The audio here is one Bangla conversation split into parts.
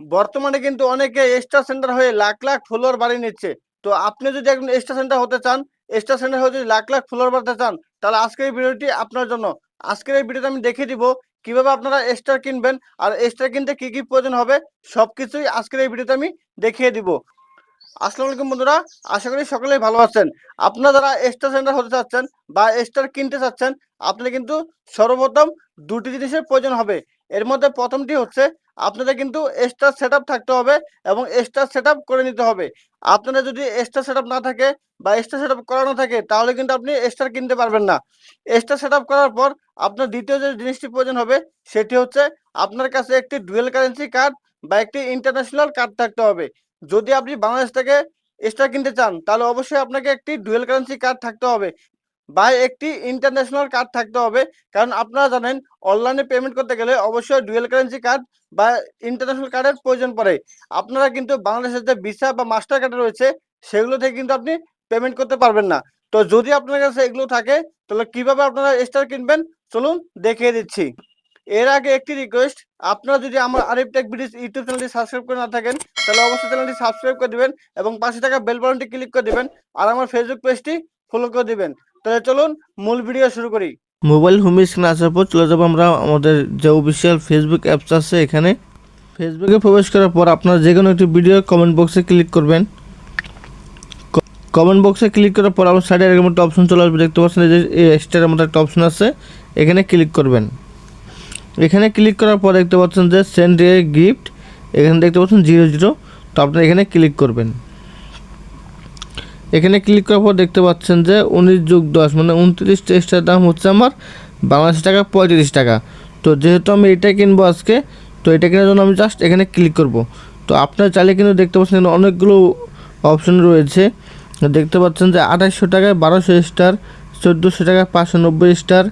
বর্তমানে কিন্তু অনেকে স্টার সেন্টার হয়ে লাখ লাখ ফলোয়ার বাড়িয়ে নিচ্ছে। তো আপনি যদি একজন স্টার সেন্টার হতে চান স্টার সেন্টার হয়ে যদি লাখ লাখ ফলোয়ার বাড়তে চান, তাহলে আজকের এই ভিডিওটি আপনার জন্য। আজকের এই ভিডিওতে আমি দেখিয়ে দিব কীভাবে আপনারা স্টার কিনবেন আর স্টার কিনতে কি কি প্রয়োজন হবে সব কিছুই আজকের এই ভিডিওতে আমি দেখিয়ে দিব। আসসালামু আলাইকুম বন্ধুরা, আশা করি সকলেই ভালো আছেন। আপনারা যারা স্টার সেন্টার হতে চাচ্ছেন বা স্টার কিনতে চাচ্ছেন, আপনাদের কিন্তু সর্বপ্রথম দুটি জিনিসের প্রয়োজন হবে। এর মধ্যে প্রথমটি হচ্ছে আপনাদের কিন্তু স্টার সেট থাকতে হবে এবং স্টার সেট করে নিতে হবে। আপনাদের যদি এক্সট্রা সেট না থাকে বা এক্সট্রা সেট করানো থাকে, তাহলে কিন্তু আপনি এক্সট্রা কিনতে পারবেন না। এক্সট্রা সেট করার পর আপনার দ্বিতীয় যে জিনিসটি প্রয়োজন হবে, সেটি হচ্ছে আপনার কাছে একটি ডুয়েল কারেন্সি কার্ড বা একটি ইন্টারন্যাশনাল কার্ড থাকতে হবে। যদি আপনি বাংলাদেশ থেকে এক্সট্রা কিনতে চান, তাহলে অবশ্যই আপনাকে একটি ডুয়েল কারেন্সি কার্ড থাকতে হবে। বা একটি ইন্টারন্যাশনাল কার্ড থাকতে হবে। কারণ আপনারা জানেন অনলাইনে পেমেন্ট করতে গেলে অবশ্যই ডুয়েল কারেন্সি কার্ড বা ইন্টারন্যাশনাল কার্ডের প্রয়োজন পড়ে। আপনারা কিন্তু বাংলাদেশের যে ভিসা বা মাস্টার কার্ড রয়েছে, সেগুলো থেকে কিন্তু আপনি পেমেন্ট করতে পারবেন না। তো যদি আপনার কাছে এগুলো থাকে, তাহলে কীভাবে আপনারা স্টার কিনবেন? চলুন দেখিয়ে দিচ্ছি। এর আগে একটি রিকোয়েস্ট আপনারা যদি আমার আরিফ টেক বিডিস ইউটিউব চ্যানেলটি সাবস্ক্রাইব করে না থাকেন, তাহলে অবশ্যই চ্যানেলটি সাবস্ক্রাইব করে দিবেন এবং পাশে থাকা বেল বাটনটি ক্লিক করে দিবেন, আর আমার ফেসবুক পেজটি ফলো করে দিবেন। তাহলে চলুন মূল ভিডিও শুরু করি। মোবাইল হোম স্ক্রিনে আসার পর চলে যাব আমরা আমাদের যে অফিসিয়াল ফেসবুক অ্যাপস আছে এখানে। ফেসবুকে প্রবেশ করার পর আপনারা যে কোনো একটি ভিডিও কমেন্ট বক্সে ক্লিক করবেন। কমেন্ট বক্সে ক্লিক করার পর আপনার সাইডে এরকম একটা অপশন চলে আসবে, দেখতে পাচ্ছেন এই যে স্টারের মতো একটা অপশন আছে। এখানে ক্লিক করবেন। এখানে ক্লিক করার পর দেখতে পাচ্ছেন যে সেন্ড এ গিফট এখানে দেখতে পাচ্ছেন জিরো জিরো তো আপনারা এখানে ক্লিক করবেন। এখানে ক্লিক করার পর দেখতে পাচ্ছেন যে উনিশ যোগ দশ মানে উনত্রিশ টেস্টের দাম হচ্ছে আমার বাংলাদেশ টাকা পঁয়ত্রিশ টাকা। তো যেহেতু আমি এটা কিনবো আজকে, তো এটা কেনার জন্য আমি জাস্ট এখানে ক্লিক করব। তো আপনার চাইলে কিন্তু দেখতে পাচ্ছেন অনেকগুলো অপশন রয়েছে। দেখতে পাচ্ছেন যে আঠাশশো টাকায় বারোশো স্টার, চোদ্দোশো টাকায় পাঁচশো নব্বই স্টার,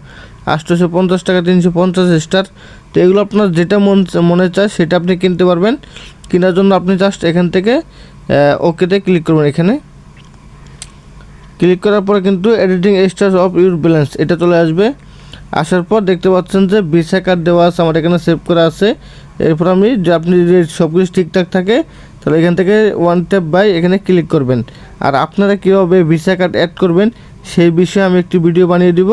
আটশোশো পঞ্চাশ টাকা তিনশো পঞ্চাশ স্টার। তো এগুলো আপনার যেটা মন মনে চায় সেটা আপনি কিনতে পারবেন। কেনার জন্য আপনি জাস্ট এখান থেকে ওকেতে ক্লিক করবেন এখানে। ক্লিক করার পরে কিন্তু editing stars of your balance এটা চলে আসবে। আসার পর দেখতে পাচ্ছেন যে ভিসা কার্ড দেওয়া আছে আমার এখানে সেভ করা আছে। এরপর আমি যে আপনি যদি সব কিছু ঠিকঠাক থাকে, তাহলে এখান থেকে ওয়ান ট্যাপ বাই এখানে ক্লিক করবেন। আর আপনারা কীভাবে ভিসা কার্ড অ্যাড করবেন, সেই বিষয়ে আমি একটি ভিডিও বানিয়ে দিব।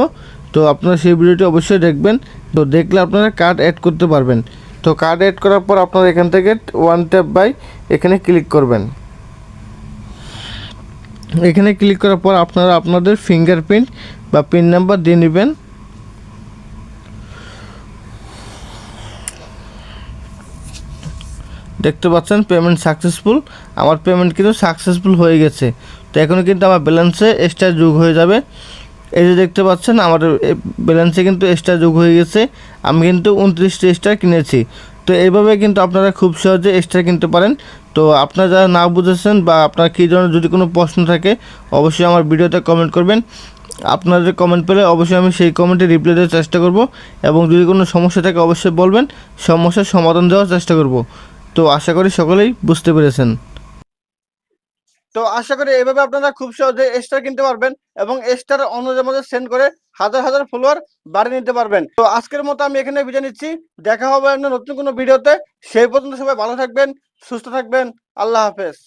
তো আপনারা সেই ভিডিওটি অবশ্যই দেখবেন। তো দেখলে আপনারা কার্ড অ্যাড করতে পারবেন। তো কার্ড অ্যাড করার পর আপনারা এখান থেকে ওয়ান ট্যাপ বাই এখানে ক্লিক করবেন। এখানে ক্লিক করার পর আপনারা আপনাদের ফিঙ্গারপ্রিন্ট বা পিন নাম্বার দিয়ে নেবেন। দেখতে পাচ্ছেন পেমেন্ট সাকসেসফুল আমার পেমেন্ট কিন্তু সাকসেসফুল হয়ে গেছে। তো এখন কিন্তু আমার ব্যালেন্সে এক্সট্রা যোগ হয়ে যাবে। এই যে দেখতে পাচ্ছেন, আমার ব্যালেন্সে কিন্তু এক্সট্রা যোগ হয়ে গেছে। আমি কিন্তু উনত্রিশটি এক্সট্রা কিনেছি। তো এইভাবে কিন্তু আপনারা খুব সহজে এক্সট্রা কিনতে পারেন। তো আপনারা যারা না বুঝেছেন বা আপনার কী ধরনের যদি কোনো প্রশ্ন থাকে, অবশ্যই আমার ভিডিওতে কমেন্ট করবেন। আপনাদের কমেন্ট পেলে অবশ্যই আমি সেই কমেন্টে রিপ্লাই দেওয়ার চেষ্টা করব এবং যদি কোনো সমস্যা থাকে অবশ্যই বলবেন। সমস্যার সমাধান দেওয়ার চেষ্টা করব। তো আশা করি সকলেই বুঝতে পেরেছেন। তো আশা করি এভাবে আপনারা খুব সহজে স্টার কিনতে পারবেন এবং স্টার অন্যদের মধ্যে সেন্ড করে হাজার হাজার ফলোয়ার বাড়িয়ে নিতে পারবেন। তো আজকের মতো আমি এখানে বিদায় নিচ্ছি। দেখা হবে আপনার নতুন কোনো ভিডিওতে। সেই পর্যন্ত সবাই ভালো থাকবেন, সুস্থ থাকবেন। আল্লাহ হাফেজ।